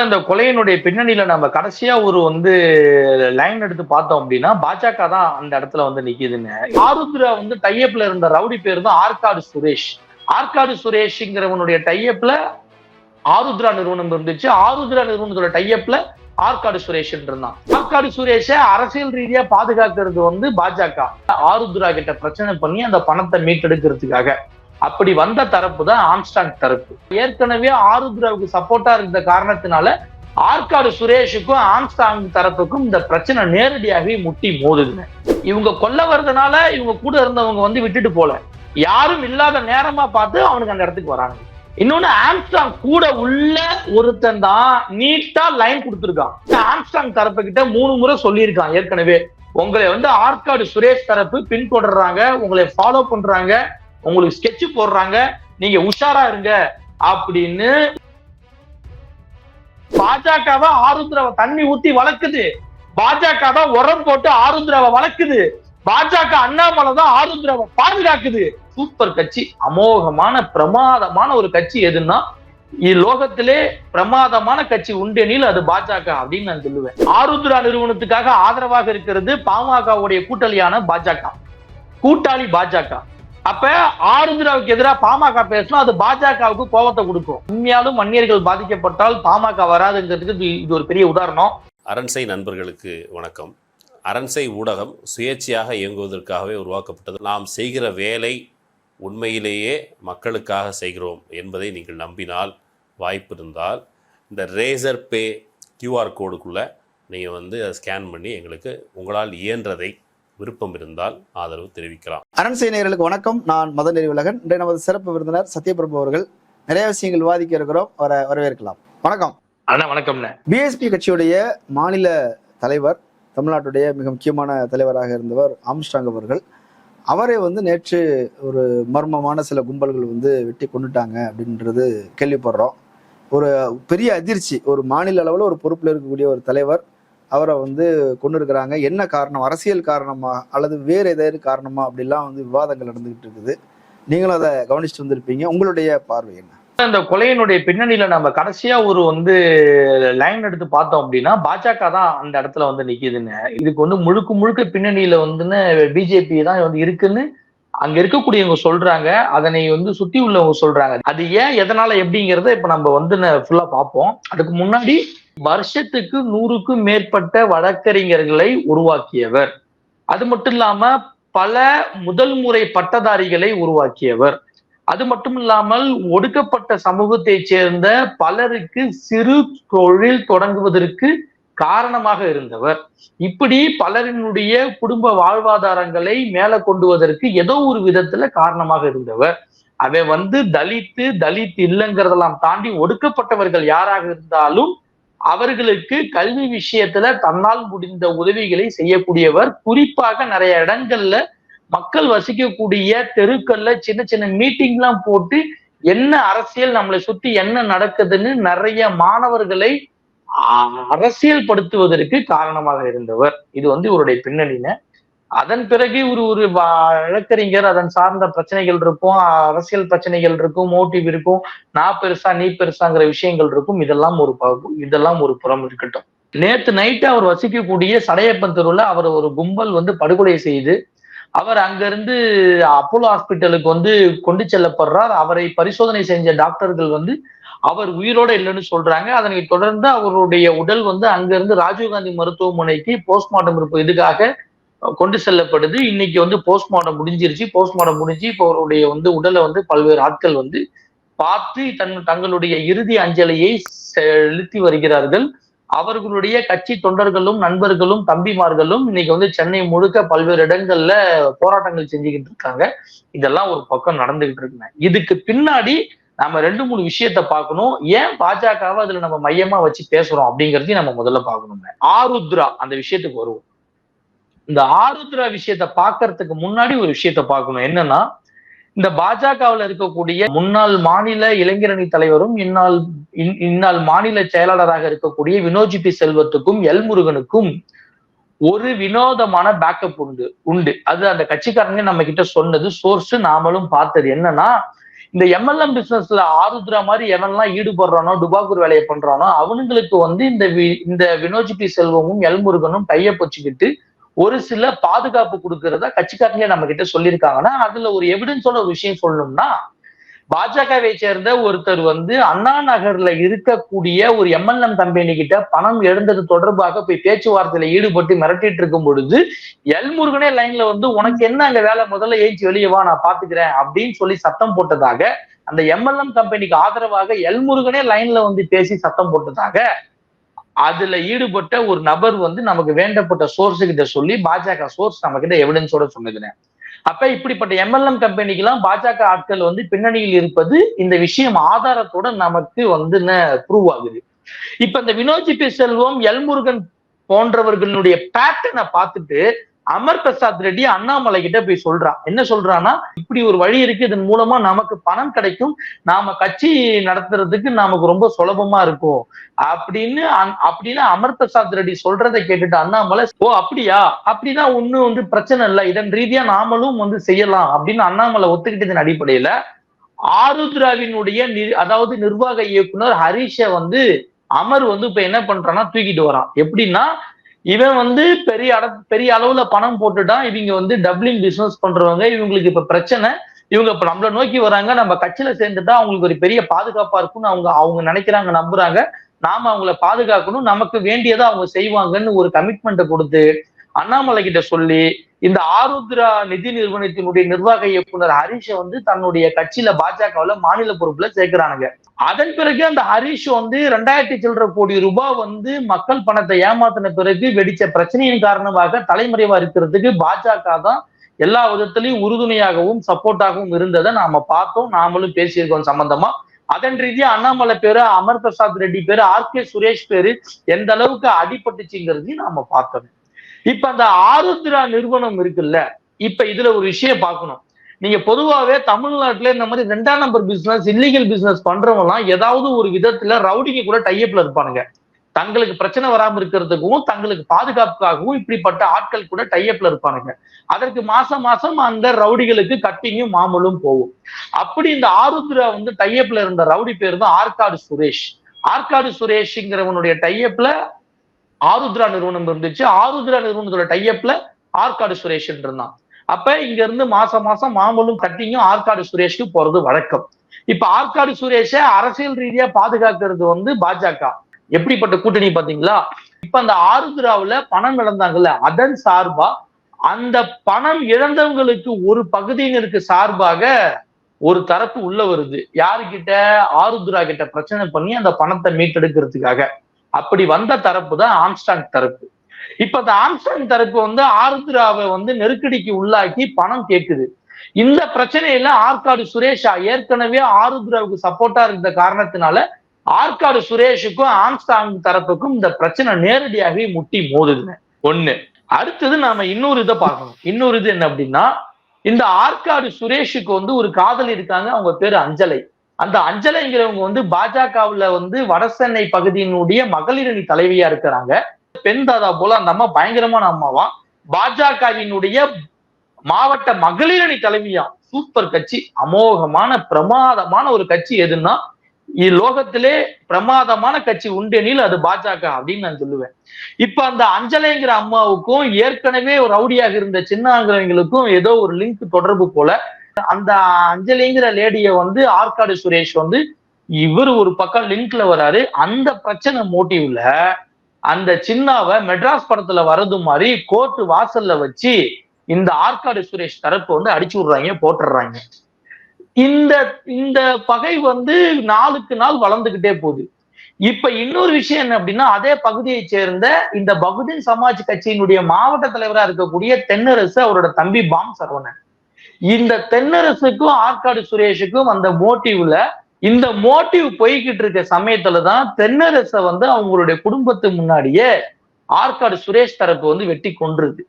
இந்த கொலையினுடைய பின்னணியில நம்ம கடைசியா ஒரு வந்து லைன் எடுத்து பார்த்தோம் அப்படின்னா பாஜக தான் அந்த இடத்துல வந்து நிக்குதுன்னு ஆருத்ரா வந்து டையப்ல இருந்த ரவுடி பேர் தான் ஆற்காடு சுரேஷ். ஆற்காடு சுரேஷ்ங்கிறவனுடைய டையப்ல ஆருத்ரா நிறுவனம் இருந்துச்சு. ஆருத்ரா நிறுவனத்தோட டையப்ல ஆற்காடு சுரேஷ் இருந்தான். ஆற்காடு சுரேஷ அரசியல் ரீதியா பாதுகாக்கிறது வந்து பாஜக. ஆருத்ரா கிட்ட பிரச்சனை பண்ணி அந்த பணத்தை மீட்டெடுக்கிறதுக்காக. அப்படி வந்த தரப்பு தான் ஆம்ஸ்டாங் தரப்பு. ஏற்கனவே ஆருத்ராவுக்கு சப்போர்ட்டா இருந்த காரணத்தினால ஆற்காடு சுரேஷுக்கும் ஆம்ஸ்டாங் தரப்புக்கும் இந்த பிரச்சனை நேரடியாகவே முட்டி மோதுதுங்க. இவங்க கொல்ல வர்றதுனால இவங்க கூட இருந்தவங்க வந்து விட்டுட்டு போல. யாரும் இல்லாத நேரமா பார்த்து அவனுக்கு அந்த இடத்துக்கு வராங்க இன்னொன்னு ஆம்ஸ்டாங் கூட உள்ள ஒருத்தன் தான் நீட்டா லைன் கொடுத்துருக்கான். ஆம்ஸ்டாங் தரப்பு கிட்ட மூணு முறை சொல்லியிருக்கான் ஏற்கனவே. உங்களை வந்து ஆற்காடு சுரேஷ் தரப்பு பின்தொடர்றாங்க உங்களை ஃபாலோ பண்றாங்க உங்களுக்கு ஸ்கெட்ச் போடுறாங்க. நீங்க உஷாரா இருங்க அப்படின்னு பாஜகவை ஆருத்ராவை தண்ணி ஊத்தி வளர்க்குது. பாஜக தான் உரம் போட்டு ஆருத்ராவை வளர்க்குது. பாஜக அண்ணாமலை தான் ஆருத்ராவை பாதுகாக்குது. சூப்பர் கட்சி. அமோகமான பிரமாதமான ஒரு கட்சி எதுன்னா லோகத்திலே பிரமாதமான கட்சி உண்டெனில் அது பாஜக அப்படின்னு நான் சொல்லுவேன். ஆருத்ரா நிறுவனத்துக்காக ஆதரவாக இருக்கிறது பாமகவுடைய கூட்டாளியான பாஜக. கூட்டாளி பாஜக. அப்ப ஆருந்திராவுக்கு எதிராக பாமக பேசணும் அது பாஜகவுக்கு கோபத்தை கொடுக்கும். உண்மையாலும் வன்னியர்கள் பாதிக்கப்பட்டால் பாமக வராதுங்கிறதுக்கு இது ஒரு பெரிய உதாரணம். அரண்சை நண்பர்களுக்கு வணக்கம். அரண்சை ஊடகம் சுயேட்சையாக இயங்குவதற்காகவே உருவாக்கப்பட்டது. நாம் செய்கிற வேலை உண்மையிலேயே மக்களுக்காக செய்கிறோம் என்பதை நீங்கள் நம்பினால் வாய்ப்பு இருந்தால் இந்த ரேசர் பே கியூஆர் கோடுக்குள்ளே நீங்கள் வந்து அதை ஸ்கேன் பண்ணி எங்களுக்கு உங்களால் இயன்றதை விருப்பம் இருந்தால் ஆதரவு தெரிவிக்கலாம். அரண்சை நேயர்களுக்கு வணக்கம். நான் மதன் உலகன் இன்றைய நமது சிறப்பு விருந்தினர் சத்யபிரபு அவர்கள் நிறைய விஷயங்கள் விவாதிக்க இருக்கிறோம். வர வரவேற்கலாம். வணக்கம். அண்ணா வணக்கம்ண்ணே. பிஎஸ்பி கட்சியுடைய மாநில தலைவர் தமிழ்நாட்டுடைய மிக முக்கியமான தலைவராக இருந்தவர் ஆம்ஸ்டாங் அவர்கள். அவரை வந்து நேற்று ஒரு மர்மமான சில கும்பல்கள் வந்து வெட்டி கொண்டுட்டாங்க அப்படின்றது கேள்விப்படுறோம். ஒரு பெரிய அதிர்ச்சி ஒரு மாநில அளவில் ஒரு பொறுப்பில் இருக்கக்கூடிய ஒரு தலைவர் அவரை வந்து கொண்டு இருக்கிறாங்க என்ன காரணம்? அரசியல் காரணமா? அல்லது வேறு ஏதாவது காரணமா? அப்படிலாம் வந்து விவாதங்கள் நடந்துகிட்டு இருக்குது. நீங்களும் அதை கவனிச்சுட்டு வந்திருப்பீங்க. உங்களுடைய பார்வை என்ன? இந்த கொலையினுடைய பின்னணியில நம்ம கடைசியா ஒரு வந்து லைன் எடுத்து பார்த்தோம் அப்படின்னா பாஜக தான் அந்த இடத்துல வந்து நிக்குதுன்னு. இதுக்கு வந்து முழுக்க முழுக்க பின்னணியில வந்துன்னு பிஜேபி தான் வந்து இருக்குன்னு அங்க இருக்கக்கூடியவங்க சொல்றாங்க அதனை வந்து சுத்தி உள்ளவங்க சொல்றாங்க. அது ஏன் எதனால எப்படிங்கிறத இப்ப நம்ம வந்து ஃபுல்லா பார்ப்போம். அதுக்கு முன்னாடி வருஷத்துக்கு நூறுக்கும் மேற்பட்ட வழக்கறிஞர்களை உருவாக்கியவர். அது மட்டும் இல்லாம பல முதல் முறை பட்டதாரிகளை உருவாக்கியவர். அது மட்டும் இல்லாமல் ஒடுக்கப்பட்ட சமூகத்தை சேர்ந்த பலருக்கு சிறு தொழில் தொடங்குவதற்கு காரணமாக இருந்தவர். இப்படி பலரினுடைய குடும்ப வாழ்வாதாரங்களை மேல கொண்டுவதற்கு ஏதோ ஒரு விதத்துல காரணமாக இருந்தவர். அவன் வந்து தலித்து தலித் இல்லைங்கிறதெல்லாம் தாண்டி ஒடுக்கப்பட்டவர்கள் யாராக இருந்தாலும் அவர்களுக்கு கல்வி விஷயத்துல தன்னால் முடிந்த உதவிகளை செய்யக்கூடியவர். குறிப்பாக நிறைய இடங்கள்ல மக்கள் வசிக்கக்கூடிய தெருக்கள்ல சின்ன சின்ன மீட்டிங்லாம் போட்டு என்ன அரசியல் நம்மளை சுத்தி என்ன நடக்குதுன்னு நிறைய மாணவர்களை அரசியல் படுத்துவதற்கு காரணமாக இருந்தவர். இது வந்து இவருடைய பின்னணின அதன் பிறகு ஒரு ஒரு வழக்கறிஞர். அதன் சார்ந்த பிரச்சனைகள் இருக்கும். அரசியல் பிரச்சனைகள் இருக்கும். மோட்டிவ் இருக்கும். நான் பெருசா நீ பெருசாங்கிற விஷயங்கள் இருக்கும். இதெல்லாம் ஒரு இதெல்லாம் ஒரு புறம் இருக்கட்டும். நேத்து நைட்டு அவர் வசிக்கக்கூடிய சடையப்பன் தெருவில் அவர் ஒரு கும்பல் வந்து படுகொலை செய்து அவர் அங்கிருந்து அப்போலோ ஹாஸ்பிட்டலுக்கு வந்து கொண்டு செல்லப்படுறார். அவரை பரிசோதனை செஞ்ச டாக்டர்கள் வந்து அவர் உயிரோட இல்லைன்னு சொல்றாங்க. அதனை தொடர்ந்து அவருடைய உடல் வந்து அங்கிருந்து ராஜீவ்காந்தி மருத்துவமனைக்கு போஸ்ட்மார்ட்டம் இருப்பு இதுக்காக கொண்டு செல்லப்படுது. இன்னைக்கு வந்து போஸ்ட்மார்ட்டம் முடிஞ்சிருச்சு. போஸ்ட்மார்ட்டம் முடிஞ்சு இப்போ அவருடைய வந்து உடலை வந்து பல்வேறு ஆட்கள் வந்து பார்த்து தன் தங்களுடைய இறுதி அஞ்சலியை செலுத்தி வருகிறார்கள். அவர்களுடைய கட்சி தொண்டர்களும் நண்பர்களும் தம்பிமார்களும் இன்னைக்கு வந்து சென்னை முழுக்க பல்வேறு இடங்கள்ல போராட்டங்கள் செஞ்சுக்கிட்டு இருக்காங்க. இதெல்லாம் ஒரு பக்கம் நடந்துகிட்டு இருக்குங்க. இதுக்கு பின்னாடி நம்ம ரெண்டு மூணு விஷயத்த பார்க்கணும். ஏன் பாஜகவை அதுல நம்ம மையமா வச்சு பேசுறோம் அப்படிங்கறதையும் நம்ம முதல்ல பார்க்கணும் ஆருத்ரா அந்த விஷயத்துக்கு வருவோம். இந்த ஆருத்ரா விஷயத்த பாக்குறதுக்கு முன்னாடி ஒரு விஷயத்த பார்க்கணும். என்னன்னா இந்த பாஜகவில் இருக்கக்கூடிய முன்னாள் மாநில இளைஞரணி தலைவரும் இந்நாள் இந்நாள் மாநில செயலாளராக இருக்கக்கூடிய வினோஜி பி செல்வத்துக்கும் எல் முருகனுக்கும் ஒரு வினோதமான பேக்கப் உண்டு உண்டு. அது அந்த கட்சிக்காரங்க நம்ம கிட்ட சொன்னது சோர்ஸ் நாமளும் பார்த்தது என்னன்னா இந்த எம்எல்எம் பிசினஸ்ல ஆருத்ரா மாதிரி எவன்லாம் ஈடுபடுறானோ டுபாக்கூர் வேலையை பண்றானோ அவனுங்களுக்கு வந்து இந்த வி- இந்த வினோஜ் பி செல்வமும் எல்முருகனும் கையை வச்சுக்கிட்டு ஒரு சில பாதுகாப்பு கொடுக்கறதா கட்சிக்காரங்களே நம்ம கிட்ட சொல்லியிருக்காங்கன்னா அதுல ஒரு எவிடன்ஸோட ஒரு விஷயம் சொல்லணும்னா பாஜகவை சேர்ந்த ஒருத்தர் வந்து அண்ணா நகர்ல இருக்கக்கூடிய ஒரு எம்எல்எம் கம்பெனி கிட்ட பணம் எழுந்தது தொடர்பாக போய் பேச்சுவார்த்தையில ஈடுபட்டு மிரட்டிட்டு இருக்கும் பொழுது எல்முருகனே லைன்ல வந்து உனக்கு என்ன அங்க வேலை? முதல்ல ஏஞ்சி வெளியே வா நான் பாத்துக்கிறேன். அப்படின்னு சொல்லி சத்தம் போட்டதாக அந்த எம்எல்எம் கம்பெனிக்கு ஆதரவாக எல்முருகனே லைன்ல வந்து பேசி சத்தம் போட்டதாக அதுல ஈடுபட்ட ஒரு நபர் வந்து நமக்கு வேண்டப்பட்ட சோர்ஸ் கிட்ட சொல்லி பாஜக சோர்ஸ் நம்ம கிட்ட எவிடன்ஸோட சொன்னதுனேன் அப்ப இப்படிப்பட்ட எம்எல்எம் கம்பெனிக்கு எல்லாம் பாஜக ஆட்கள் வந்து பின்னணியில் இருப்பது இந்த விஷயம் ஆதாரத்தோட நமக்கு வந்து ப்ரூவ் ஆகுது. இப்ப இந்த வினோஜி பி செல்வம் எல்முருகன் போன்றவர்களுடைய பேட்டர்னை பார்த்துட்டு அமர் பிரசாத் ரெட்டி அண்ணாமலை கிட்ட போய் சொல்றான் என்ன சொல்றான்னா இப்படி ஒரு வழி இருக்கு இதன் மூலமா நமக்கு பணம் கிடைக்கும் நாம கட்சி நடத்துறதுக்கு நமக்கு ரொம்ப சுலபமா இருக்கும். அப்படின்னு அப்படின்னு அமர் பிரசாத் ரெட்டி சொல்றதை கேட்டுட்டு அண்ணாமலை ஓ அப்படியா? அப்படின்னா ஒண்ணும் வந்து பிரச்சனை இல்லை. இதன் ரீதியா நாமளும் வந்து செய்யலாம். அப்படின்னு அண்ணாமலை ஒத்துக்கிட்டதன் அடிப்படையில ஆருத்ராவினுடைய நி- அதாவது நிர்வாக இயக்குனர் ஹரிஷ வந்து அமர் வந்து இப்ப என்ன பண்றான்னா தூக்கிட்டு வரான். எப்படின்னா இவன் வந்து பெரிய அட பெரிய அளவுல பணம் போட்டுட்டான். இவங்க வந்து டப்ளிங் பிசினஸ் பண்றவங்க. இவங்களுக்கு இப்ப பிரச்சனை. இவங்க இப்ப நம்மள நோக்கி வராங்க. நம்ம கட்சியில சேர்ந்துட்டா அவங்களுக்கு ஒரு பெரிய பாதுகாப்பா இருக்கும்னு அவங்க அவங்க நினைக்கிறாங்க நம்புறாங்க. நாம அவங்கள பாதுகாக்கணும். நமக்கு வேண்டியதை அவங்க செய்வாங்கன்னு ஒரு கமிட்மெண்ட்டை கொடுத்து அண்ணாமலை கிட்ட சொல்லி இந்த ஆருத்ரா நிதி நிறுவனத்தினுடைய நிர்வாக இயக்குனர் ஹரிஷ வந்து தன்னுடைய கட்சியில பாஜகவுல மாநில பொறுப்புல சேர்க்கிறானுங்க. அதன் பிறகு அந்த ஹரிஷ் வந்து ரெண்டாயிரத்தி சில்லற கோடி ரூபாய் வந்து மக்கள் பணத்தை ஏமாத்தின பிறகு வெடிச்ச பிரச்சனையின் காரணமாக தலைமறைவா இருக்கிறதுக்கு பாஜக தான் எல்லா விதத்திலையும் உறுதுணையாகவும் சப்போர்ட்டாகவும் இருந்ததை நாம பார்த்தோம் நாமளும் பேசியிருக்கோம் சம்பந்தமா. அதன் ரீதியா அண்ணாமலை பேரு அமர் பிரசாத் ரெட்டி பேரு ஆர் கே சுரேஷ் பேரு எந்த அளவுக்கு அடிபட்டுச்சுங்கிறதையும் நாம பார்த்தோம். இப்ப அந்த ஆருத்ரா நிறுவனம் இருக்குல்ல இப்ப இதுல ஒரு விஷயம் பார்க்கணும். நீங்க பொதுவாகவே தமிழ்நாட்டுல இந்த மாதிரி ரெண்டாம் நம்பர் பிசினஸ் இல்லீகல் பிசினஸ் பண்றவங்கலாம் ஏதாவது ஒரு விதத்துல ரவுடிங்க கூட டையப்ல இருப்பானுங்க. தங்களுக்கு பிரச்சனை வராம இருக்கிறதுக்கும் தங்களுக்கு பாதுகாப்புக்காகவும் இப்படிப்பட்ட ஆட்கள் கூட டையப்ல இருப்பானுங்க. அதற்கு மாசம் மாசம் அந்த ரவுடிகளுக்கு கட்டிங்கும் மாமலும் போகும். அப்படி இந்த ஆருத்ரா வந்து டையப்ல இருந்த ரவுடி பேர் தான் ஆற்காடு சுரேஷ். ஆற்காடு சுரேஷ்ங்கிறவனுடைய டையப்ல ஆருத்ரா நிறுவனம் இருந்துச்சு. ஆருத்ரா நிறுவனத்தோட டையப்ல ஆற்காடு சுரேஷன் இருந்தான். அப்ப இங்க இருந்து மாசம் மாசம் மாமூலும் கட்டிங்கும் ஆற்காடு சுரேஷ்க்கு போறது வழக்கம். இப்ப ஆற்காடு சுரேஷ அரசியல் ரீதியா பாதுகாக்கிறது வந்து பாஜக. எப்படிப்பட்ட கூட்டணி பாத்தீங்களா இப்ப அந்த ஆருத்ராவுல பணம் இழந்தாங்கல்ல அதன் சார்பா அந்த பணம் இழந்தவங்களுக்கு ஒரு பகுதியினருக்கு சார்பாக ஒரு தரப்பு உள்ள வருது. யாருக்கிட்ட? ஆருத்ரா கிட்ட பிரச்சனை பண்ணி அந்த பணத்தை மீட்டெடுக்கிறதுக்காக. அப்படி வந்த தரப்பு தான் ஆம்ஸ்டாங் தரப்பு. இப்ப அந்த ஆம்ஸ்டாங் தரப்பு வந்து ஆருத்ராவை வந்து நெருக்கடிக்கு உள்ளாக்கி பணம் கேட்குது. இந்த பிரச்சனையில ஆற்காடு சுரேஷ் ஏற்கனவே ஆருத்ராவுக்கு சப்போர்ட்டா இருந்த காரணத்தினால ஆற்காடு சுரேஷுக்கும் ஆம்ஸ்டாங் தரப்புக்கும் இந்த பிரச்சனை நேரடியாகவே முட்டி மோதுதுங்க. ஒண்ணு. அடுத்தது நாம இன்னொரு இதை பார்க்கணும். இன்னொரு இது என்ன அப்படின்னா இந்த ஆற்காடு சுரேஷுக்கு வந்து ஒரு காதல் இருக்காங்க அவங்க பேரு அஞ்சலை. அந்த அஞ்சலைங்கிறவங்க வந்து பாஜகவுல வந்து வடசென்னை பகுதியினுடைய மகளிரணி தலைவியா இருக்கிறாங்க. பெண் தாதா போல அந்த அம்மா பயங்கரமான அம்மாவா? பாஜகவினுடைய மாவட்ட மகளிரணி தலைவியா? சூப்பர் கட்சி. அமோகமான பிரமாதமான ஒரு கட்சி எதுன்னா லோகத்திலே பிரமாதமான கட்சி உண்டெனில் அது பாஜக அப்படின்னு நான் சொல்லுவேன். இப்ப அந்த அஞ்சலைங்கிற அம்மாவுக்கும் ஏற்கனவே ஒரு ரவுடியாக இருந்த சின்னாங்கிறவங்களுக்கும் ஏதோ ஒரு லிங்க் தொடர்பு போல அந்த அஞ்சலிங்கிற லேடிய வந்து ஆற்காடு சுரேஷ் வந்து இவர் ஒரு பக்கம் லிங்க்ல வராரு. அந்த பிரச்சனை மோட்டிவ்ல அந்த சின்னாவை மெட்ராஸ் படத்துல வர்றது மாதிரி கோர்ட் வாசல்ல வச்சு இந்த ஆற்காடு சுரேஷ் தரப்பு வந்து அடிச்சு விடுறாங்க போட்டுடுறாங்க. இந்த இந்த பகை வந்து நாளுக்கு நாள் வளர்ந்துகிட்டே போகுது. இப்ப இன்னொரு விஷயம் என்ன அப்படின்னா அதே பகுதியை சேர்ந்த இந்த பகுஜன் சமாஜ் கட்சியினுடைய மாவட்ட தலைவரா இருக்கக்கூடிய தென்னரசு அவரோட தம்பி பாம் சரவணன். இந்த தென்னரசுக்கும் ஆற்காடு சுரேஷுக்கும் அந்த மோட்டிவ்ல இந்த மோட்டிவ் போய்கிட்டு இருக்க சமயத்துல தான் தென்னரச வந்து அவங்களுடைய குடும்பத்து முன்னாடியே ஆற்காடு சுரேஷ் தரப்பு வந்து வெட்டி கொன்றுது.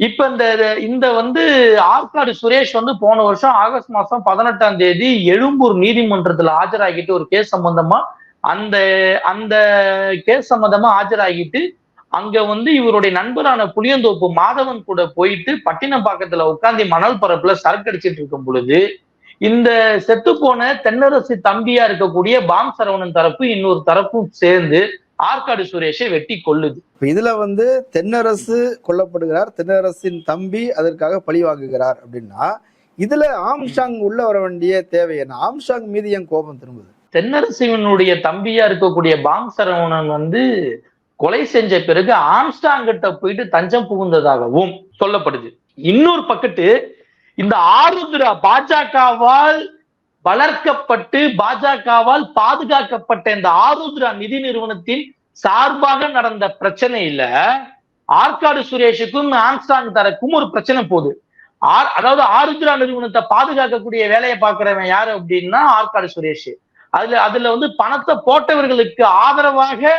இப்ப இந்த இந்த வந்து ஆற்காடு சுரேஷ் வந்து போன வருஷம் ஆகஸ்ட் மாசம் பதினெட்டாம் தேதி எழும்பூர் நீதிமன்றத்துல ஆஜராகிட்டு ஒரு கேஸ் சம்பந்தமா அந்த அந்த கேஸ் சம்பந்தமா ஆஜராகிட்டு அங்க வந்து இவருடைய நண்பரான புளியந்தோப்பு மாதவன் கூட போயிட்டு பட்டினப்பாக்கத்துல உட்காந்து மணல் பரப்புல சரக்கு அடிச்சிட்டு இருக்கும் பொழுது இந்த செத்து போன தென்னரசு தம்பியா இருக்கக்கூடிய பாம் சரவணன் தரப்பு இன்னொரு தரப்பும் சேர்ந்து ஆற்காடு சுரேஷை வெட்டி இப்ப இதுல வந்து தென்னரசு கொல்லப்படுகிறார் தென்னரசின் தம்பி அதற்காக பழி வாங்குகிறார் அப்படின்னா இதுல ஆம்ஸ்டாங் உள்ள வர வேண்டிய தேவை என்ன? ஆம்ஸ்டாங் மீது ஏன் கோபம் திரும்புது? தென்னரசிவனுடைய தம்பியா இருக்கக்கூடிய பாம் சரவணன் வந்து கொலை செஞ்ச பிறகு ஆம்ஸ்டாங் கிட்ட போயிட்டு தஞ்சம் புகுந்ததாகவும் சொல்லப்படுது. இன்னொரு பக்கத்து இந்த ஆருத்ரா பாஜகவால் வளர்க்கப்பட்டு பாஜகவால் பாதுகாக்கப்பட்ட இந்த ஆருத்ரா நிதி நிறுவனத்தின் சார்பாக நடந்த பிரச்சனையில ஆற்காடு சுரேஷுக்கும் ஆம்ஸ்டாங் தரக்கும் ஒரு பிரச்சனை போகுது. ஆர் அதாவது ஆருத்ரா நிறுவனத்தை பாதுகாக்கக்கூடிய வேலையை பார்க்கிறவன் யாரு அப்படின்னா ஆற்காடு சுரேஷ். அதுல அதுல வந்து பணத்தை போட்டவர்களுக்கு ஆதரவாக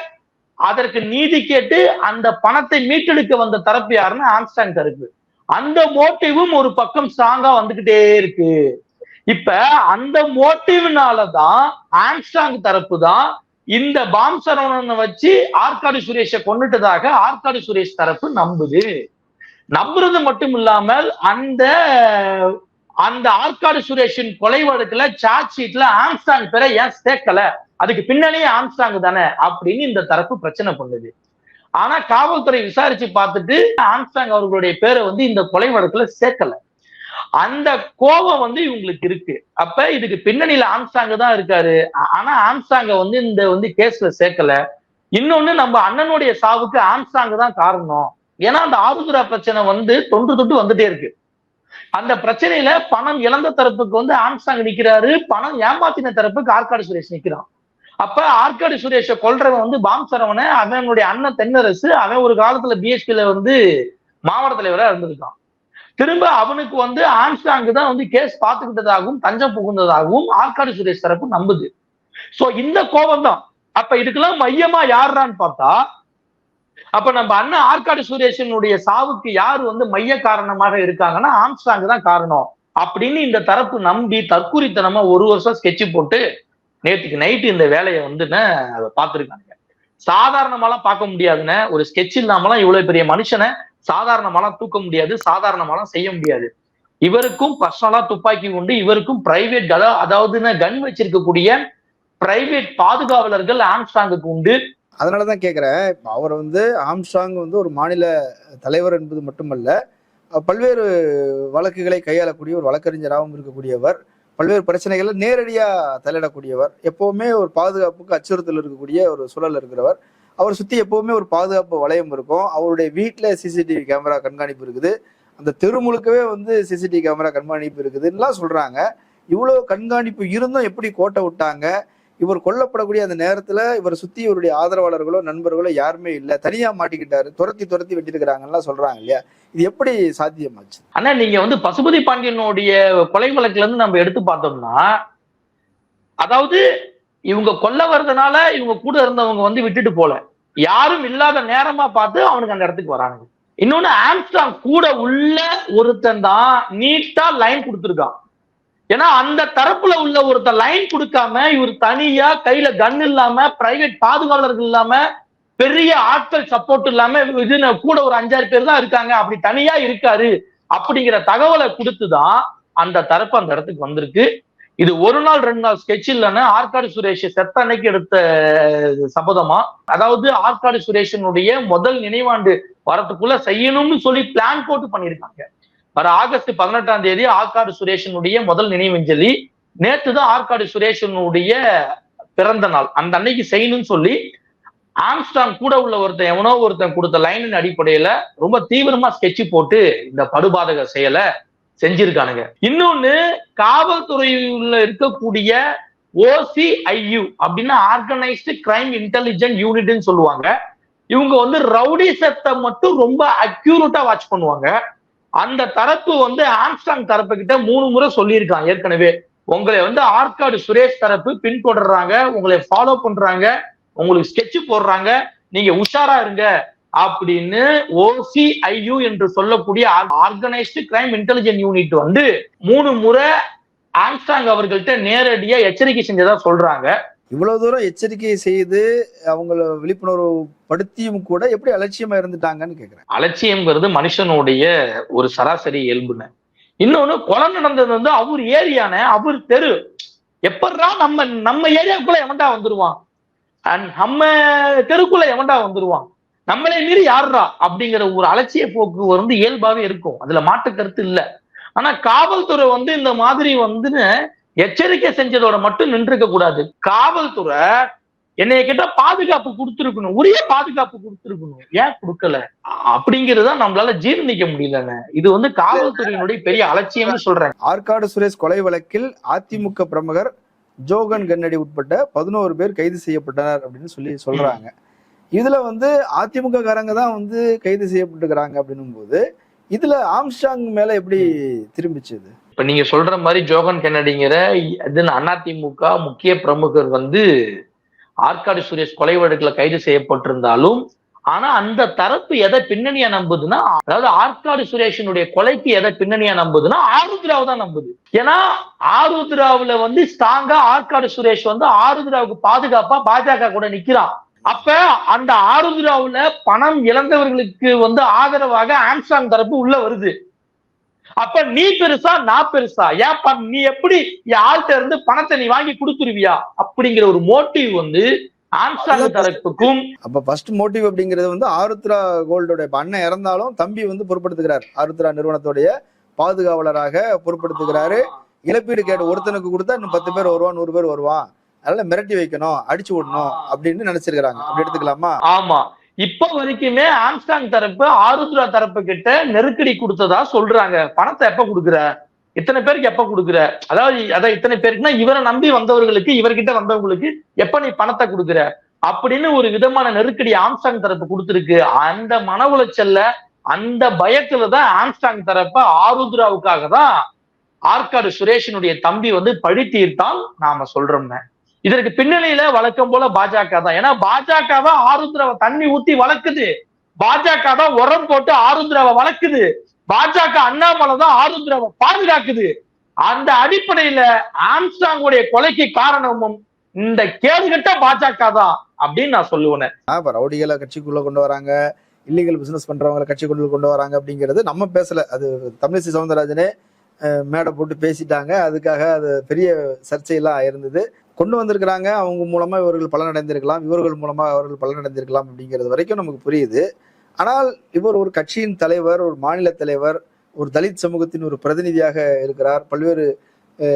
அதற்கு நீதி கேட்டு அந்த பணத்தை மீட்டெடுக்க வந்த தரப்பு யாருன்னு ஆம்ஸ்டாங் தரப்பு அந்த மோட்டிவும் ஒரு பக்கம் ஸ்ட்ராங்கா வந்துகிட்டே இருக்கு. இப்ப அந்த மோட்டிவ்னாலதான் ஆம்ஸ்டாங் தரப்பு தான் இந்த பாம் சரவணனை வச்சு ஆற்காடு சுரேஷை கொண்டுட்டதாக ஆற்காடு சுரேஷ் தரப்பு நம்புது. நம்புறது மட்டும் இல்லாமல் அந்த அந்த ஆற்காடு சுரேஷின் கொலை வழக்குல சார்ஜ் ஷீட்ல ஆம்ஸ்டாங் பேரை ஏன் சேர்க்கல? அதுக்கு பின்னணியே ஆம்ஸ்டாங் தானே அப்படின்னு இந்த தரப்பு பிரச்சனை பண்ணுது. ஆனா காவல்துறை விசாரிச்சு பார்த்துட்டு ஆம்ஸ்டாங் அவர்களுடைய பேரை வந்து இந்த கொலை வழக்குல சேர்க்கல. அந்த கோபம் வந்து இவங்களுக்கு இருக்கு. அப்ப இதுக்கு பின்னணியில ஆம்ஸ்டாங் தான் இருக்காரு. ஆனா ஆம்ஸ்டாங்க வந்து இந்த வந்து கேஸ்ல சேர்க்கல. இன்னொன்னு நம்ம அண்ணனுடைய சாவுக்கு ஆம்ஸ்டாங் தான் காரணம். ஏன்னா அந்த ஆபுதுரா பிரச்சனை வந்து தொன்று தொட்டு வந்துட்டே இருக்கு. அந்த பிரச்சனையில பணம் இழந்த தரப்புக்கு வந்து ஆம்ஸ்டாங் நிக்கிறாரு. பணம் ஏமாத்தின தரப்புக்கு ஆற்காடு சுரேஷ் நிக்கிறான். அப்ப ஆற்காடு சுரேஷ கொல்றவன் வந்து பாம் சரவனை அவனுடைய அண்ணன் தென்னரசு அவன் ஒரு காலத்துல பிஎஸ்பியில வந்து மாவட்ட தலைவரா இருந்திருக்கான். திரும்ப அவனுக்கு வந்து ஆம்ஸ்டாங் தான் வந்து கேஸ் பார்த்துக்கிட்டதாகவும் தஞ்சம் புகுந்ததாகவும் ஆற்காடு சுரேஷ் தரப்பு நம்புது. சோ இந்த கோபம் தான் அப்ப இதுக்கெல்லாம் மையமா யாருறான்னு பார்த்தா அப்ப நம்ம அண்ணன் ஆற்காடு சுரேஷனுடைய சாவுக்கு யார் வந்து மைய காரணமாக இருக்காங்கன்னா ஆம்ஸ்டாங்கு தான் காரணம். அப்படின்னு இந்த தரப்பு நம்பி தற்குறித்தனமா ஒரு வருஷம் ஸ்கெட்ச் போட்டு நேற்றுக்கு நைட்டு இந்த வேலையை வந்து பார்த்துருக்காங்க சாதாரணமாலாம் பார்க்க முடியாதுன்னு ஒரு ஸ்கெட்ச் இல்லாமலாம் இவ்வளவு பெரிய மனுஷனை சாதாரணமாலாம் தூக்க முடியாது சாதாரணமாலாம் செய்ய முடியாது. இவருக்கும் பர்சனலா துப்பாக்கி உண்டு இவருக்கும் பிரைவேட் அதாவது கன் வச்சிருக்கக்கூடிய பிரைவேட் பாதுகாவலர்கள் ஆம்ஸ்டாங்குக்கு உண்டு. அதனாலதான் கேக்குறேன். இப்ப அவர் வந்து ஆம்ஸ்டாங் வந்து ஒரு மாநில தலைவர் என்பது மட்டுமல்ல பல்வேறு வழக்குகளை கையாளக்கூடிய ஒரு வழக்கறிஞராகவும் இருக்கக்கூடியவர். பல்வேறு பிரச்சனைகளை நேரடியா தலையிடக்கூடியவர் எப்பவுமே ஒரு பாதுகாப்புக்கு அச்சுறுத்தல் இருக்கக்கூடிய ஒரு சூழல் இருக்கிறவர். அவர் சுத்தி எப்பவுமே ஒரு பாதுகாப்பு வளையம் இருக்கும். அவருடைய வீட்டுல சிசிடிவி கேமரா கண்காணிப்பு இருக்குது. அந்த தெரு முழுக்கவே வந்து சிசிடிவி கேமரா கண்காணிப்பு இருக்குதுன்னுலாம் சொல்றாங்க. இவ்வளோ கண்காணிப்பு இருந்தும் எப்படி கோட்டை விட்டாங்க? இவர் கொல்லப்படக்கூடிய அந்த நேரத்துல இவர் சுத்தி இவருடைய ஆதரவாளர்களோ நண்பர்களோ யாருமே இல்ல. தனியா மாட்டிக்கிட்டாரு. துரத்தி துரத்தி வெட்டிருக்கிறாங்கலாம் சொல்றாங்க இல்லையா? இது எப்படி சாத்தியமாச்சு? ஆனா நீங்க வந்து பசுபதி பாண்டியனுடைய கொலை வழக்குல இருந்து நம்ம எடுத்து பார்த்தோம்னா அதாவது இவங்க கொல்ல வர்றதுனால இவங்க கூட இருந்தவங்க வந்து விட்டுட்டு போல. யாரும் இல்லாத நேரமா பார்த்து அவனுக்கு அந்த இடத்துக்கு வரானுங்க. இன்னொன்னு ஆம்ஸ்டாங் கூட உள்ள ஒருத்தன் தான் நீட்டா லைன் கொடுத்துருக்கான். ஏன்னா அந்த தரப்புல உள்ள ஒருத்த லைன் கொடுக்காம இவர் தனியா கையில கன் இல்லாம பிரைவேட் பாதுகாவலர்கள் இல்லாம பெரிய ஆட்கள் சப்போர்ட் இல்லாம இது கூட ஒரு அஞ்சாறு பேர் தான் இருக்காங்க. அப்படி தனியா இருக்காரு அப்படிங்கிற தகவலை கொடுத்துதான் அந்த தரப்பு அந்த இடத்துக்கு வந்திருக்கு. இது ஒரு நாள் ரெண்டு நாள் ஸ்கெட்ச் இல்லைன்னு ஆற்காடு சுரேஷ் செத்த அன்னைக்கு எடுத்த சபதமா? அதாவது ஆற்காடு சுரேஷனுடைய முதல் நினைவாண்டு வரத்துக்குள்ள செய்யணும்னு சொல்லி பிளான் போட்டு பண்ணியிருக்காங்க. வர ஆகஸ்ட் பதினெட்டாம் தேதி ஆற்காடு சுரேஷனுடைய முதல் நினைவஞ்சலி. நேற்று தான் ஆற்காடு சுரேஷனுடைய பிறந்த நாள். அந்த அன்னைக்கு செய்யணும்னு சொல்லி ஆம்ஸ்டாங் கூட உள்ள ஒருத்தன் எவனோ ஒருத்தன் கொடுத்த லைனின் அடிப்படையில ரொம்ப தீவிரமா ஸ்கெட்ச் போட்டு இந்த படுபாதக செயலை செஞ்சிருக்கானுங்க. இன்னொன்னு காவல்துறையில இருக்கக்கூடிய ஓசிஐயு அப்படின்னா ஆர்கனைஸ்டு கிரைம் இன்டெலிஜென்ட் யூனிட்னு சொல்லுவாங்க. இவங்க வந்து ரவுடி சத்தை மட்டும் ரொம்ப அக்யூரேட்டா வாட்ச் பண்ணுவாங்க. அந்த தரப்பு வந்து ஆம்ஸ்டாங் தரப்பு கிட்ட மூணு முறை சொல்லியிருக்கான் ஏற்கனவே உங்களை வந்து ஆற்காடு சுரேஷ் தரப்பு பின்தொடர்றாங்க உங்களை ஃபாலோ பண்றாங்க உங்களுக்கு ஸ்கெட்ச் போடுறாங்க நீங்க உஷாரா இருங்க அப்படின்னு ஓசிஐயு என்று சொல்லக்கூடிய ஆர்கனைஸ்டு கிரைம் இன்டெலிஜென்ட் யூனிட் வந்து மூணு முறை ஆம்ஸ்டாங் அவர்கள்ட்ட நேரடியா எச்சரிக்கை செஞ்சதா சொல்றாங்க. இவ்வளவு தூரம் எச்சரிக்கை செய்து அவங்கள விழிப்புணர்வு படுத்தியும் கூட எப்படி அலட்சியமா இருந்துட்டாங்கன்னு கேக்குறேன். அலட்சியம்ங்கிறது மனுஷனுடைய ஒரு சராசரி இயல்புன இன்னொன்னு கொலை நடந்தது வந்து அவர் ஏரியான அவர் தெரு. எப்படா நம்ம நம்ம ஏரியாவுக்குள்ள எவன்டா வந்துருவான்? அண்ட் நம்ம தெருக்குள்ள எவன்டா வந்துருவான்? நம்மளே மீறி யாருடா அப்படிங்கிற ஒரு அலட்சிய போக்கு வந்து இயல்பாவே இருக்கும். அதுல மாற்று கருத்து இல்ல. ஆனா காவல்துறை வந்து இந்த மாதிரி வந்து எச்சரிக்கை செஞ்சதோட மட்டும் நின்றுக்க கூடாது. காவல்துறை என்னைய கேட்டா பாதுகாப்பு கொடுத்துருக்கணும். உரிய பாதுகாப்பு கொடுத்துருக்கணும். ஏன் கொடுக்கல? அப்படிங்கறத நம்மளால ஜீர்ணிக்க முடியலன்னு. இது வந்து காவல்துறையினுடைய பெரிய அலட்சியம்னு சொல்றேன். ஆற்காடு சுரேஷ் கொலை வழக்கில் அதிமுக பிரமுகர் ஜோகன் கன்னடி உட்பட்ட பதினோரு பேர் கைது செய்யப்பட்டனர் அப்படின்னு சொல்லி சொல்றாங்க. இதுல வந்து அதிமுக காரங்க தான் வந்து கைது செய்யப்பட்டுக்கிறாங்க அப்படின்னும் போது இதுல ஆம்ஸ்டாங் மேல எப்படி திரும்பிச்சு இப்ப நீங்க சொல்ற மாதிரி ஜோகன் கென்னடிங்கிற அதிமுக முக்கிய பிரமுகர் வந்து ஆற்காடு சுரேஷ் கொலை வழக்குல கைது செய்யப்பட்டிருந்தாலும் ஆனா அந்த தரப்பு எதை பின்னணியா நம்புதுன்னா அதாவது ஆற்காடு சுரேஷனுடைய கொலைக்கு எதை பின்னணியா நம்புதுன்னா ஆருத்ராவை தான் நம்புது. ஏன்னா ஆருத்ராவில வந்து ஸ்ட்ராங்கா ஆற்காடு சுரேஷ் வந்து ஆருத்ராவுக்கு பாதுகாப்பா பாஜக கூட நிக்கிறான். அப்ப அந்த ஆருத்ராவில பணம் இழந்தவர்களுக்கு வந்து ஆதரவாக ஆம்சாங் தரப்பு உள்ள வருது. அப்ப நீ பெருசா நான் பெருசா. ஏன் நீ எப்படி ஆள்கிட்ட இருந்து பணத்தை நீ வாங்கி கொடுத்துருவியா? அப்படிங்கிற ஒரு மோட்டிவ் வந்து தரப்புக்கும் அப்ப ஃபர்ஸ்ட் மோட்டிவ் அப்படிங்கிறது வந்து ஆருத்ரா கோல்டோட அண்ணன் இறந்தாலும் தம்பி வந்து பொறுப்படுத்துகிறார் ஆருத்ரா நிறுவனத்துடைய பாதுகாவலராக பொறுப்படுத்துகிறாரு இழப்பீடு கேட்டு ஒருத்தனுக்கு கொடுத்தா இன்னும் பத்து பேர் வருவான் நூறு பேர் வருவான் அதனால மிரட்டி வைக்கணும் அடிச்சு விடணும் அப்படின்னு நினைச்சிருக்கிறாங்க. அப்படி எடுத்துக்கலாமா? ஆமா. இப்ப வரைக்குமே ஆம்ஸ்டாங் தரப்பு ஆருத்ரா தரப்பு கிட்ட நெருக்கடி கொடுத்ததா சொல்றாங்க. பணத்தை எப்ப கொடுக்குற? இத்தனை பேருக்கு எப்ப கொடுக்குற? அதாவது அதான் இத்தனை பேருக்குன்னா இவரை நம்பி வந்தவர்களுக்கு இவர்கிட்ட வந்தவங்களுக்கு எப்ப நீ பணத்தை கொடுக்குற? அப்படின்னு ஒரு விதமான நெருக்கடி ஆம்ஸ்டாங் தரப்பு கொடுத்துருக்கு. அந்த மன உளைச்சல்ல அந்த பயத்துல தான் ஆம்ஸ்டாங் தரப்ப ஆருத்ராவுக்காக தான் ஆற்காடு சுரேஷனுடைய தம்பி வந்து பழி தீர்த்தான் நாம சொல்றோம்னு. இதற்கு பின்னணியில வழக்கம் போல பாஜக தான். ஏன்னா பாஜக தான் ஆருத்ராவை தண்ணி ஊத்தி வளர்க்குது. பாஜக தான் உரம் போட்டு ஆருத்ராவை வளர்க்குது. பாஜக அண்ணாமலை தான் ஆருத்ராவை பாதுகாக்குது. அந்த அடிப்படையில ஆம்ஸ்டாங்குடைய கொலைக்கு காரணமும் இந்த கேடுகட்ட பாஜக தான் அப்படின்னு நான் சொல்லுவேன். இப்ப ரவுடிகளை கட்சிக்குள்ள கொண்டு வராங்க. இல்லீகல் பிசினஸ் பண்றவங்களை கட்சிக்குள்ள கொண்டு வராங்க அப்படிங்கிறது நம்ம பேசல. அது தமிழிசை சவுந்தரராஜனே மேடை போட்டு பேசிட்டாங்க. அதுக்காக அது பெரிய சர்ச்சையெல்லாம் இருந்தது கொண்டு வந்திருக்கிறாங்க. அவங்க மூலமா இவர்கள் பலனடைந்திருக்கலாம். இவர்கள் மூலமாக அவர்கள் பலனடைந்திருக்கலாம் அப்படிங்கிறது வரைக்கும் நமக்கு புரியுது. ஆனால் இவர் ஒரு கட்சியின் தலைவர் ஒரு மாநில தலைவர் ஒரு தலித் சமூகத்தின் ஒரு பிரதிநிதியாக இருக்கிறார். பல்வேறு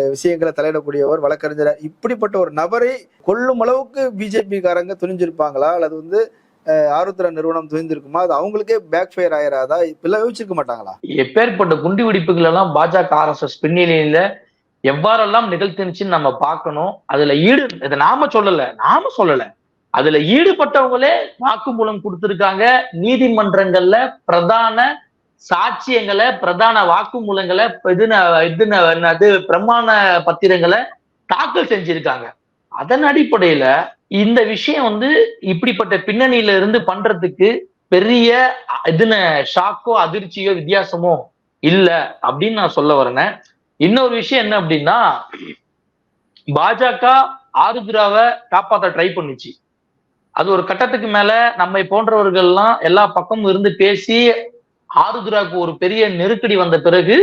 விஷயங்களை தலையிடக்கூடியவர் வழக்கறிஞர். இப்படிப்பட்ட ஒரு நபரை கொல்லும் அளவுக்கு பிஜேபிக்காரங்க துணிஞ்சிருப்பாங்களா? அல்லது வந்து அஹ், ஆருத்ரா நிறுவனம் துணிந்திருக்குமா? அது அவங்களுக்கே பேக் ஃபயர் ஆயிராதா? இப்பெல்லாம் யோசிச்சிருக்க மாட்டாங்களா? எப்பேற்பட்ட குண்டு வெடிப்புகள் எல்லாம் பாஜக ஆர்எஸ்எஸ் பின்னணியில எவ்வாறெல்லாம் நிகழ்த்துனுச்சுன்னு நம்ம பார்க்கணும் அதுல ஈடு இதை நாம சொல்லல நாம சொல்லல. அதுல ஈடுபட்டவங்களே வாக்குமூலம் கொடுத்திருக்காங்க. நீதிமன்றங்கள்ல பிரதான சாட்சியங்களை பிரதான வாக்குமூலங்களை இதுன இதுன என்னது பிரமாண பத்திரங்களை தாக்கல் செஞ்சிருக்காங்க. அதன் அடிப்படையில இந்த விஷயம் வந்து இப்படிப்பட்ட பின்னணியில இருந்து பண்றதுக்கு பெரிய இதுன ஷாக்கோ அதிர்ச்சியோ வித்தியாசமோ இல்ல அப்படின்னு நான் சொல்ல வரேன். இன்னொரு விஷயம் என்ன அப்படின்னா பாஜக ஆருத்ராவை காப்பாற்ற ட்ரை பண்ணுச்சு. அது ஒரு கட்டத்துக்கு மேல நம்மை போன்றவர்கள்லாம் எல்லா பக்கமும் இருந்து பேசி ஆருத்ராவுக்கு ஒரு பெரிய நெருக்கடி வந்த பிறகு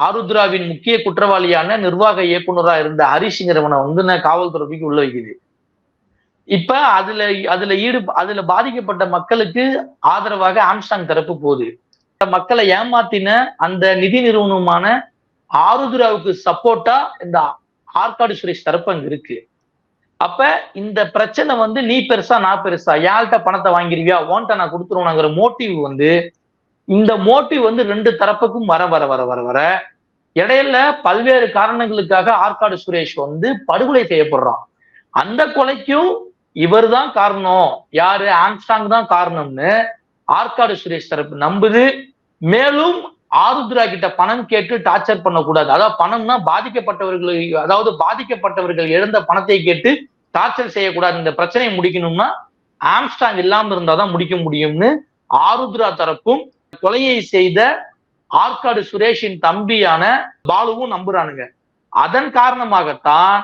ஆருத்ராவின் முக்கிய குற்றவாளியான நிர்வாக இயக்குனராக இருந்த ஹரிசிங்கிறவனை வந்து நான் காவல்துறைக்கு உள்ள வைக்குது. இப்ப அதுல அதுல ஈடு அதுல பாதிக்கப்பட்ட மக்களுக்கு ஆதரவாக ஆம்ஸ்டாங் தரப்பு போகுது. மக்களை ஏமாத்தின அந்த நிதி நிறுவனமான ஆருத்ராவுக்கு சப்போர்ட்டா இந்த ஆற்காடு சுரேஷ் தரப்பு அங்க இருக்கு. அப்ப இந்த பிரச்சனை வந்து நீ பெருசா நான் பெருசா யார்கிட்ட பணத்தை வாங்கிருவியா ஓன்ட்ட நான் கொடுத்துருவோங்கிற மோட்டிவ் வந்து இந்த மோட்டிவ் வந்து ரெண்டு தரப்புக்கும் வர வர வர வர வர இடையில பல்வேறு காரணங்களுக்காக ஆற்காடு சுரேஷ் வந்து படுகொலை செய்யப்படுறான். அந்த கொலைக்கும் இவர் தான் காரணம். யாரு? ஆங்ஸ்டாங் தான் காரணம்னு ஆற்காடு சுரேஷ் தரப்பு நம்புது. மேலும் ஆருத்ரா கிட்ட பணம் கேட்டு டார்ச்சர் பண்ணக்கூடாது. அதாவது பணம்னா பாதிக்கப்பட்டவர்கள் அதாவது பாதிக்கப்பட்டவர்கள் இழந்த பணத்தை கேட்டு டார்ச்சர் செய்யக்கூடாது. இந்த பிரச்சனையை முடிக்கணும்னா ஆம்ஸ்டாங் இல்லாம இருந்தாதான் முடிக்க முடியும்னு ஆருத்ரா தரப்பும் கொலையை செய்த ஆற்காடு சுரேஷின் தம்பியான பாலுவும் நம்புறானுங்க. அதன் காரணமாகத்தான்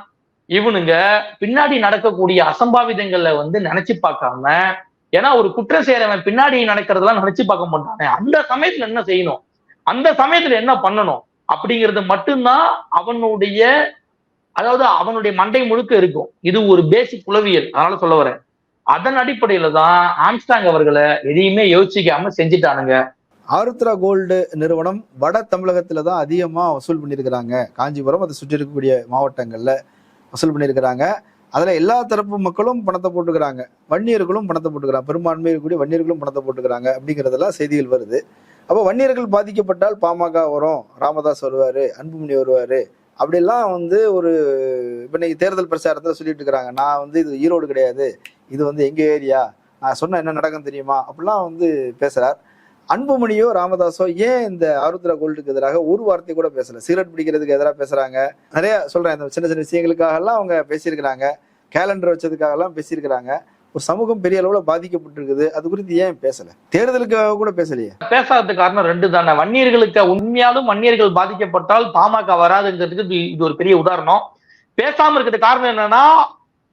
இவனுங்க பின்னாடி நடக்கக்கூடிய அசம்பாவிதங்களை வந்து நினைச்சு பார்க்காம ஏன்னா ஒரு குற்றம் செய்யறவன் பின்னாடி நடக்கிறதெல்லாம் நினைச்சு பார்க்க மாட்டானே. அந்த சமயத்துல என்ன செய்யணும்? அந்த சமயத்துல என்ன பண்ணணும் அப்படிங்கிறது மட்டும்தான் அவனுடைய அதாவது அவனுடைய மண்டை முழுக்க இருக்கும். இது ஒரு பேசிக் உளவியல். அதனால சொல்ல வரேன். அதன் அடிப்படையில தான் ஆம்ஸ்டாங் அவர்களை எதையுமே யோசிக்காம செஞ்சுட்டானுங்க. ஆருத்ரா கோல்டு நிறுவனம் வட தமிழகத்துல தான் அதிகமா வசூல் பண்ணியிருக்கிறாங்க. காஞ்சிபுரம் அதை சுற்றி இருக்கக்கூடிய மாவட்டங்கள்ல வசூல் பண்ணியிருக்கிறாங்க. அதுல எல்லா தரப்பு மக்களும் பணத்தை போட்டுக்கிறாங்க. வன்னியர்களும் பணத்தை போட்டுக்கிறாங்க. பெரும்பான்மை இருக்கக்கூடிய வன்னியர்களும் பணத்தை போட்டுக்கிறாங்க அப்படிங்கிறதெல்லாம் செய்திகள் வருது. அப்போ வன்னியர்கள் பாதிக்கப்பட்டால் பாமக வரும். ராமதாஸ் வருவார் அன்புமணி வருவார். அப்படிலாம் வந்து ஒரு இப்போ இன்னைக்கு தேர்தல் பிரச்சாரத்தில் சொல்லிட்டு இருக்கிறாங்க நான் வந்து இது ஈரோடு கிடையாது. இது வந்து எங்கள் ஏரியா? நான் சொன்ன என்ன நடக்கும் தெரியுமா? அப்படிலாம் வந்து பேசுகிறார் அன்புமணியோ ராமதாஸோ ஏன் இந்த ஆருத்ரா கோல்டுக்கு எதிராக ஒரு வார்த்தை கூட பேசல? சிகரெட் பிடிக்கிறதுக்கு எதிராக பேசுறாங்க. நிறைய சொல்றேன் இந்த சின்ன சின்ன விஷயங்களுக்காகலாம் அவங்க பேசியிருக்கிறாங்க. கேலண்டர் வச்சதுக்காகலாம் பேசியிருக்கிறாங்க. ஒரு சமூகம் பெரிய அளவுல பாதிக்கப்பட்டிருக்குது. அது குறித்து ஏன் பேசல? தேர்தலுக்காக கூட பேசலையே. பேசாததுக்கு காரணம் ரெண்டு தானே. வன்னியர்களுக்கு உண்மையாலும் வன்னியர்கள் பாதிக்கப்பட்டால் பாமக வராதுங்கிறதுக்கு இது- இது ஒரு பெரிய உதாரணம். பேசாம இருக்கிறது காரணம் என்னன்னா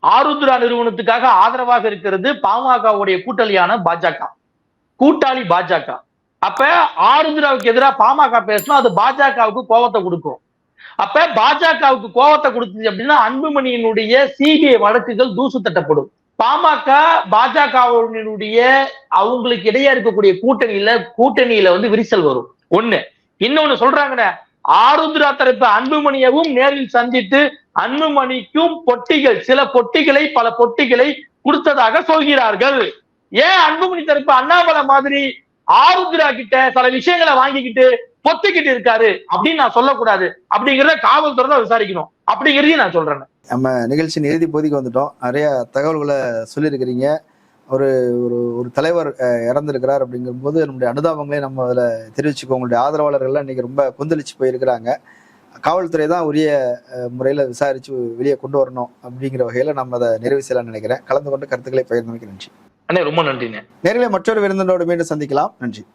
ஆருத்ரா நிறுவனத்துக்காக ஆதரவாக இருக்கிறது பாமகவுடைய கூட்டாளியான பாஜக. கூட்டாளி பாஜக. அப்ப ஆருத்ராவுக்கு எதிராக பாமக பேசினா அது பாஜகவுக்கு கோபத்தை கொடுக்கும். அப்ப பாஜகவுக்கு கோபத்தை கொடுத்துச்சு அப்படின்னா அன்புமணியினுடைய சிபிஐ வழக்குகள் தூசு தட்டப்படும். பாமக பாஜகவினுடைய அவங்களுக்கு இடையே இருக்கக்கூடிய கூட்டணியில கூட்டணியில வந்து விரிசல் வரும். ஒண்ணு. இன்னொன்னு சொல்றாங்கண்ணே ஆருத்ரா தரப்பு அன்புமணியவும் நேரில் சந்தித்து அன்புமணிக்கும் பொட்டிகள் சில பொட்டிகளை பல பொட்டிகளை கொடுத்ததாக சொல்கிறார்கள். ஏன் அன்புமணி தரப்பு அண்ணாமலை மாதிரி ஆருத்ரா கிட்ட சில விஷயங்களை வாங்கிக்கிட்டு பொத்திக்கிட்டு இருக்காரு அப்படின்னு நான் சொல்லக்கூடாது. அப்படிங்கிறத காவல்துறை தான் விசாரிக்கணும். அப்படிங்கிறதையும் நான் சொல்றேன். நம்ம நிகழ்ச்சியின் இறுதி பகுதிக்கு வந்துட்டோம். நிறைய தகவல்களை சொல்லியிருக்கிறீங்க. ஒரு ஒரு ஒரு தலைவர் இறந்திருக்கிறார் அப்படிங்கும்போது நம்முடைய அனுதாபங்களை நம்ம அதில் தெரிவிச்சுக்கோ உங்களுடைய ஆதரவாளர்கள்லாம் இன்னைக்கு ரொம்ப கொந்தளிச்சு போயிருக்கிறாங்க. காவல்துறை தான் உரிய முறையில் விசாரித்து வெளியே கொண்டு வரணும் அப்படிங்கிற வகையில் நம்ம அதை நிறைவு செய்யலாம்னு நினைக்கிறேன். கலந்து கொண்டு கருத்துக்களை பகிர்ந்தமைக்கு நன்றி. அண்ணே ரொம்ப நன்றிண்ணே. நேரிலே மற்றொரு விருந்தினோடு மீண்டும் சந்திக்கலாம். நன்றி.